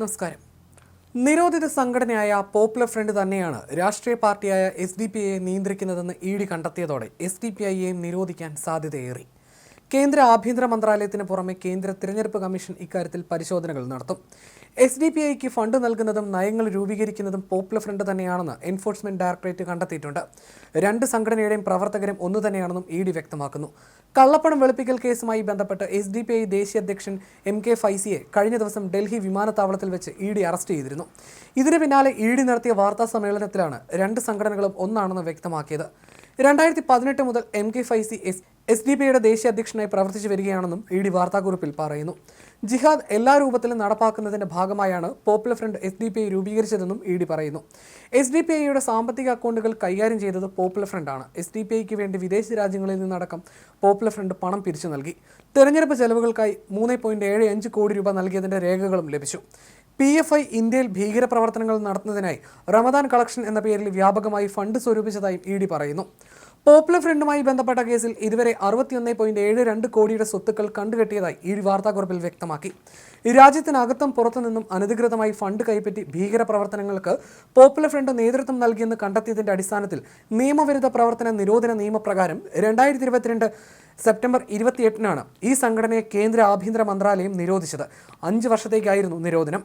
നമസ്കാരം. നിരോധിത സംഘടനയായ പോപ്പുലർ ഫ്രണ്ട് തന്നെയാണ് രാഷ്ട്രീയ പാർട്ടിയായ എസ് ഡി പി ഐയെ നിയന്ത്രിക്കുന്നതെന്ന് ഇ ഡി കണ്ടെത്തിയതോടെ എസ് ഡി പി ഐയെയും നിരോധിക്കാൻ സാധ്യതയേറി. കേന്ദ്ര ആഭ്യന്തര മന്ത്രാലയത്തിന് പുറമെ കേന്ദ്ര തിരഞ്ഞെടുപ്പ് കമ്മീഷൻ ഇക്കാര്യത്തിൽ പരിശോധനകൾ നടത്തും. എസ് ഡി പി ഐക്ക് ഫണ്ട് നൽകുന്നതും നയങ്ങൾ രൂപീകരിക്കുന്നതും പോപ്പുലർ ഫ്രണ്ട് തന്നെയാണെന്ന് എൻഫോഴ്സ്മെന്റ് ഡയറക്ടറേറ്റ് കണ്ടെത്തിയിട്ടുണ്ട്. രണ്ട് സംഘടനയുടെയും പ്രവർത്തകരും ഒന്നു തന്നെയാണെന്നും ഇ ഡി വ്യക്തമാക്കുന്നു. കള്ളപ്പണം വെളുപ്പിക്കൽ കേസുമായി ബന്ധപ്പെട്ട് എസ് ഡി പി ഐ ദേശീയ അധ്യക്ഷൻ എം കെ ഫൈസിയെ കഴിഞ്ഞ ദിവസം ഡൽഹി വിമാനത്താവളത്തിൽ വെച്ച് ഇ ഡി അറസ്റ്റ് ചെയ്തിരുന്നു. ഇതിനു പിന്നാലെ ഇ ഡി നടത്തിയ വാർത്താ സമ്മേളനത്തിലാണ് രണ്ട് സംഘടനകളും ഒന്നാണെന്ന് വ്യക്തമാക്കിയത്. രണ്ടായിരത്തി പതിനെട്ട് മുതൽ M K Faizi S S D P ഐയുടെ ദേശീയ അധ്യക്ഷനായി പ്രവർത്തിച്ചു വരികയാണെന്നും ഇ ഡി വാർത്താക്കുറിപ്പിൽ പറയുന്നു. ജിഹാദ് എല്ലാ രൂപത്തിലും നടപ്പാക്കുന്നതിന്റെ ഭാഗമായാണ് popular front S D P I രൂപീകരിച്ചതെന്നും E D പറയുന്നു. എസ് ഡി പി ഐയുടെ സാമ്പത്തിക അക്കൗണ്ടുകൾ കൈകാര്യം ചെയ്തത് പോപ്പുലർ ഫ്രണ്ടാണ്. എസ് ഡി പി ഐക്ക് വേണ്ടി വിദേശ രാജ്യങ്ങളിൽ നിന്നടക്കം പോപ്പുലർ ഫ്രണ്ട് പണം പിരിച്ചു നൽകി. തെരഞ്ഞെടുപ്പ് ചെലവുകൾക്കായി മൂന്ന് പോയിന്റ് ഏഴ് അഞ്ച് കോടി രൂപ നൽകിയതിന്റെ രേഖകളും ലഭിച്ചു. പി എഫ് ഐ ഇന്ത്യയിൽ ഭീകരപ്രവർത്തനങ്ങൾ നടത്തുന്നതിനായി റമദാൻ കളക്ഷൻ എന്ന പേരിൽ വ്യാപകമായി ഫണ്ട് സ്വരൂപിച്ചതായും ഇ ഡി പറയുന്നു. പോപ്പുലർ ഫ്രണ്ടുമായി ബന്ധപ്പെട്ട കേസിൽ ഇതുവരെ അറുപത്തിയൊന്ന് പോയിന്റ് ഏഴ് രണ്ട് കോടിയുടെ സ്വത്തുക്കൾ കണ്ടുകെട്ടിയതായി ഈ വാർത്താക്കുറിപ്പിൽ വ്യക്തമാക്കി. രാജ്യത്തിനകത്തും പുറത്തുനിന്നും അനധികൃതമായി ഫണ്ട് കൈപ്പറ്റി ഭീകര പ്രവർത്തനങ്ങൾക്ക് പോപ്പുലർ ഫ്രണ്ട് നേതൃത്വം നൽകിയെന്ന് കണ്ടെത്തിയതിന്റെ അടിസ്ഥാനത്തിൽ നിയമവിരുദ്ധ പ്രവർത്തന നിരോധന നിയമപ്രകാരം രണ്ടായിരത്തി ഇരുപത്തിരണ്ട് സെപ്റ്റംബർ ഇരുപത്തിയെട്ടിനാണ് ഈ സംഘടനയെ കേന്ദ്ര ആഭ്യന്തര മന്ത്രാലയം നിരോധിച്ചത്. അഞ്ച് വർഷത്തേക്കായിരുന്നു നിരോധനം.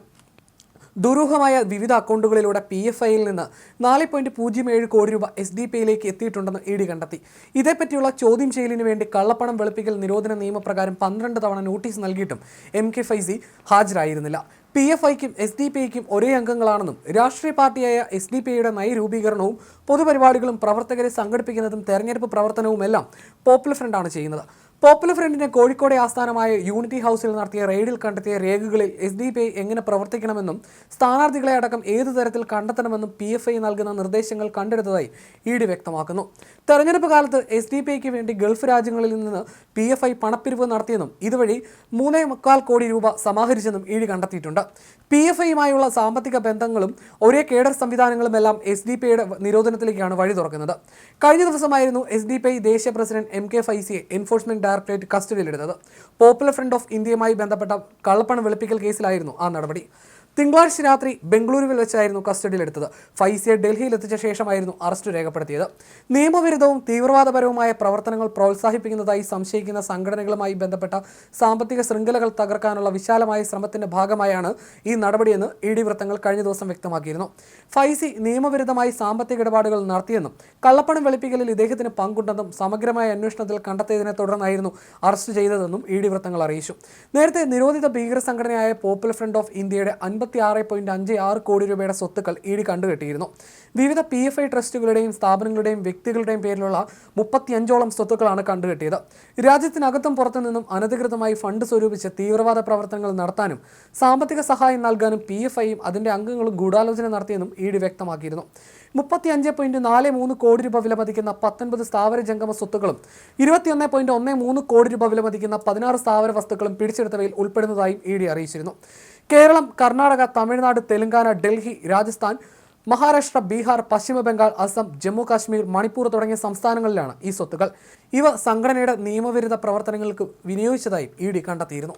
ദുരൂഹമായ വിവിധ അക്കൗണ്ടുകളിലൂടെ പി എഫ് ഐയിൽ നിന്ന് നാല് പോയിന്റ് പൂജ്യം ഏഴ് കോടി രൂപ എസ് ഡി പി ഐയിലേക്ക് എത്തിയിട്ടുണ്ടെന്ന് ഇ ഡി കണ്ടെത്തി. ഇതേപ്പറ്റിയുള്ള ചോദ്യം ചെയ്യലിന് വേണ്ടി കള്ളപ്പണം വെളുപ്പിക്കൽ നിരോധന നിയമപ്രകാരം പന്ത്രണ്ട് തവണ നോട്ടീസ് നൽകിയിട്ടും എം കെ ഫൈസി ഹാജരായിരുന്നില്ല. പി എഫ് ഐക്കും എസ് ഡി പി ഐക്കും ഒരേ അംഗങ്ങളാണെന്നും രാഷ്ട്രീയ പാർട്ടിയായ എസ് ഡി പി ഐയുടെ നയരൂപീകരണവും പൊതുപരിപാടികളും പ്രവർത്തകരെ സംഘടിപ്പിക്കുന്നതും തെരഞ്ഞെടുപ്പ് പ്രവർത്തനവുമെല്ലാം പോപ്പുലർ ഫ്രണ്ടാണ് ചെയ്യുന്നത്. പോപ്പുലർ ഫ്രണ്ടിന്റെ കോഴിക്കോട് ആസ്ഥാനമായ യൂണിറ്റി ഹൗസിൽ നടത്തിയ റെയ്ഡിൽ കണ്ടെത്തിയ രേഖകളിൽ എസ് ഡി പി ഐ എങ്ങനെ പ്രവർത്തിക്കണമെന്നും സ്ഥാനാർത്ഥികളെ അടക്കം ഏതു തരത്തിൽ കണ്ടെത്തണമെന്നും പി എഫ് ഐ നൽകുന്ന നിർദ്ദേശങ്ങൾ കണ്ടെടുത്തതായി ഇ ഡി വ്യക്തമാക്കുന്നു. തെരഞ്ഞെടുപ്പ് കാലത്ത് എസ് ഡി പി ഐക്ക് വേണ്ടി ഗൾഫ് രാജ്യങ്ങളിൽ നിന്ന് പി എഫ് ഐ പണപ്പിരിവ് നടത്തിയെന്നും ഇതുവഴി മൂന്നേ മുക്കാൽ കോടി രൂപ സമാഹരിച്ചെന്നും ഇ ഡി കണ്ടെത്തിയിട്ടുണ്ട്. പി എഫ് ഐയുമായുള്ള സാമ്പത്തിക ബന്ധങ്ങളും ഒരേ കേഡർ സംവിധാനങ്ങളുമെല്ലാം എസ് ഡി പി ഐയുടെ നിരോധനത്തിലേക്കാണ് വഴി തുറക്കുന്നത്. കഴിഞ്ഞ ദിവസമായിരുന്നു എസ് ഡി പി ഐ ദേശീയ പ്രസിഡന്റ് എം കെ ഫൈസിയെ എൻഫോഴ്സ്മെന്റ് ഡയറക്ടറേറ്റ് കസ്റ്റഡിയിലെടുത്തത്. പോപ്പുലർ ഫ്രണ്ട് ഓഫ് ഇന്ത്യയുമായി ബന്ധപ്പെട്ട കള്ളപ്പണം വെളുപ്പിക്കൽ കേസിലായിരുന്നു ആ നടപടി. തിങ്കളാഴ്ച രാത്രി ബംഗളൂരുവിൽ വെച്ചായിരുന്നു കസ്റ്റഡിയിലെടുത്തത്. ഫൈസിയെ ഡൽഹിയിൽ എത്തിച്ച ശേഷമായിരുന്നു അറസ്റ്റ് രേഖപ്പെടുത്തിയത്. നിയമവിരുദ്ധവും തീവ്രവാദപരവുമായ പ്രവർത്തനങ്ങൾ പ്രോത്സാഹിപ്പിക്കുന്നതായി സംശയിക്കുന്ന സംഘടനകളുമായി ബന്ധപ്പെട്ട സാമ്പത്തിക ശൃംഖലകൾ തകർക്കാനുള്ള വിശാലമായ ശ്രമത്തിന്റെ ഭാഗമായാണ് ഈ നടപടിയെന്ന് ഇ ഡി വൃത്തങ്ങൾ കഴിഞ്ഞ ദിവസം വ്യക്തമാക്കിയിരുന്നു. ഫൈസി നിയമവിരുദ്ധമായി സാമ്പത്തിക ഇടപാടുകൾ നടത്തിയെന്നും കള്ളപ്പണം വെളുപ്പിക്കലിൽ ഇദ്ദേഹത്തിന് പങ്കുണ്ടെന്നും സമഗ്രമായ അന്വേഷണത്തിൽ കണ്ടെത്തിയതിനെ തുടർന്നായിരുന്നു അറസ്റ്റ് ചെയ്തതെന്നും ഇ ഡി വൃത്തങ്ങൾ അറിയിച്ചു. നേരത്തെ നിരോധിത ഭീകര സംഘടനയായ പോപ്പുലർ ഫ്രണ്ട് ഓഫ് ഇന്ത്യയുടെ അൻപത്തി ആറ് പോയിന്റ് അഞ്ച് ആറ് കോടി രൂപയുടെ സ്വത്തുക്കൾ ഇ കണ്ടുകെട്ടിയിരുന്നു. വിവിധ പി എഫ് ഐ ട്രസ്റ്റുകളുടെയും സ്ഥാപനങ്ങളുടെയും വ്യക്തികളുടെയും പേരിലുള്ള മുപ്പത്തിയഞ്ചോളം സ്വത്തുക്കളാണ് കണ്ടുകെട്ടിയത്. രാജ്യത്തിനകത്തും പുറത്തു നിന്നും അനധികൃതമായി ഫണ്ട് സ്വരൂപിച്ച് തീവ്രവാദ പ്രവർത്തനങ്ങൾ നടത്താനും സാമ്പത്തിക സഹായം നൽകാനും പി എഫ് ഐയും അതിന്റെ അംഗങ്ങളും ഗൂഢാലോചന നടത്തിയെന്നും ഇ ഡി വ്യക്തമാക്കിയിരുന്നു. മുപ്പത്തിയഞ്ച് പോയിന്റ് നാല് മൂന്ന് കോടി രൂപ വിലമതിക്കുന്ന പത്തൊൻപത് സ്ഥാവര ജംഗമ സ്വത്തുക്കളും ഇരുപത്തിയൊന്ന് പോയിന്റ് ഒന്ന് മൂന്ന് കോടി രൂപ വിലമതിക്കുന്ന പതിനാറ് സ്ഥാവര വസ്തുക്കളും പിടിച്ചെടുത്തവയിൽ ഉൾപ്പെടുന്നതായും ഇ ഡി അറിയിച്ചിരുന്നു. കേരളം കർണാടക തമിഴ്നാട് തെലങ്കാന ഡൽഹി രാജസ്ഥാൻ മഹാരാഷ്ട്ര ബീഹാർ പശ്ചിമ ബംഗാൾ അസം ജമ്മു കാശ്മീർ മണിപ്പൂർ തുടങ്ങിയ സംസ്ഥാനങ്ങളിലാണ് ഈ സ്വത്തുക്കൾ. ഇവ സംഘടനയുടെ നിയമവിരുദ്ധ പ്രവർത്തനങ്ങൾക്ക് വിനിയോഗിച്ചതായും ഇ ഡി കണ്ടെത്തിയിരുന്നു.